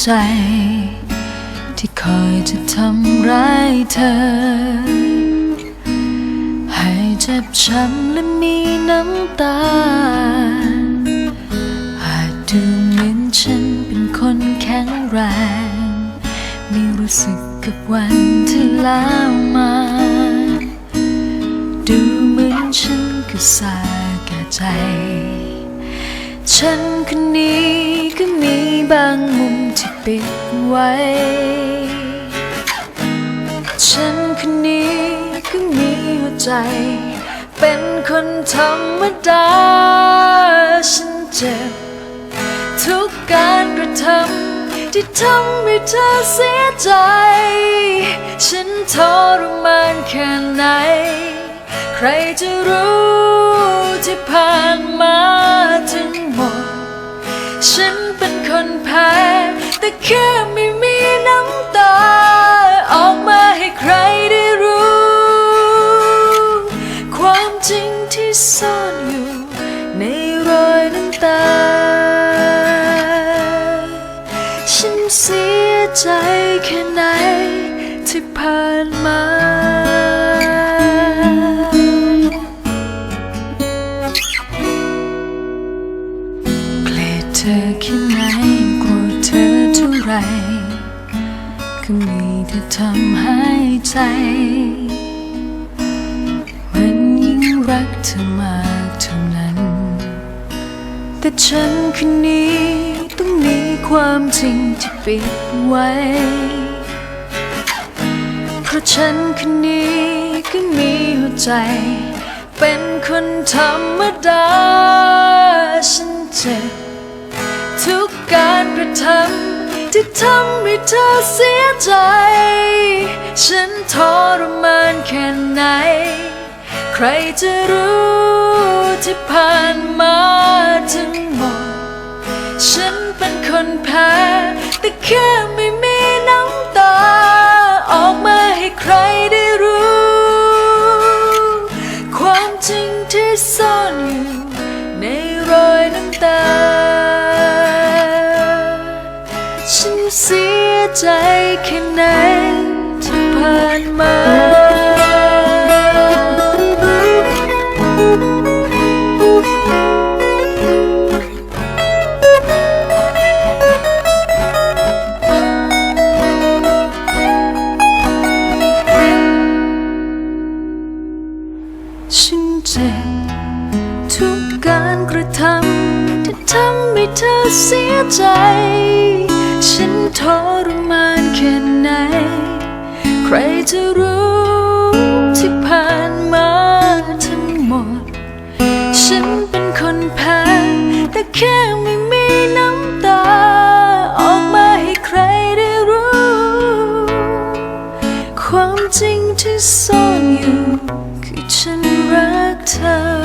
ใจ ที่คอยจะทำร้ายเธอ ให้เจ็บช้ำและมีน้ำตา อาจดูเหมือนฉันเป็นคนแข็งแรง ไม่รู้สึกกับวันที่แล้วมา ดูเหมือนฉันก็สาแก่ใจ ฉันคนนี้ก็มีบางมุมที่ปิดไว้ ฉันคนนี้ก็มีหัวใจ เป็นคนธรรมดา ฉันเจ็บ ทุกการกระทำที่ทำให้เธอเสียใจ ฉันทรมานแค่ไหน ใครจะรู้ที่ผ่านมา แต่แค่ไม่มีน้ำตา ออกมาให้ใครได้รู้ ความจริงที่ซ่อนอยู่ในรอยน้ำตา ฉันเสียใจแค่ไหนที่ผ่านมาเกลียดเธอแค่ไหน ก็มีแต่ทำให้ใจ มันยิ่งรักเธอมากเท่านั้น แต่ฉันคนนี้ต้องมีความจริงที่ปิดไว้ เพราะฉันคนนี้ก็มีหัวใจ เป็นคนธรรมดา ฉันเจ็บทุกการกระทำ ที่ทำให้เธอเสียใจ ฉันทรมานแค่ไหน ใครจะรู้ที่ผ่านมาทั้งหมด ฉันเป็นคนแพ้แต่แค่ไม่ เสียใจแค่ไหนที่ผ่านมาฉันเจ็บทุกการกระทำที่ทำให้เธอเสียใจ ฉันทรมานแค่ไหน ใครจะรู้ที่ผ่านมาทั้งหมด ฉันเป็นคนแพ้ แต่แค่ไม่มีน้ำตา ออกมาให้ใครได้รู้ ความจริงที่ซ่อนอยู่ คือฉันรักเธอ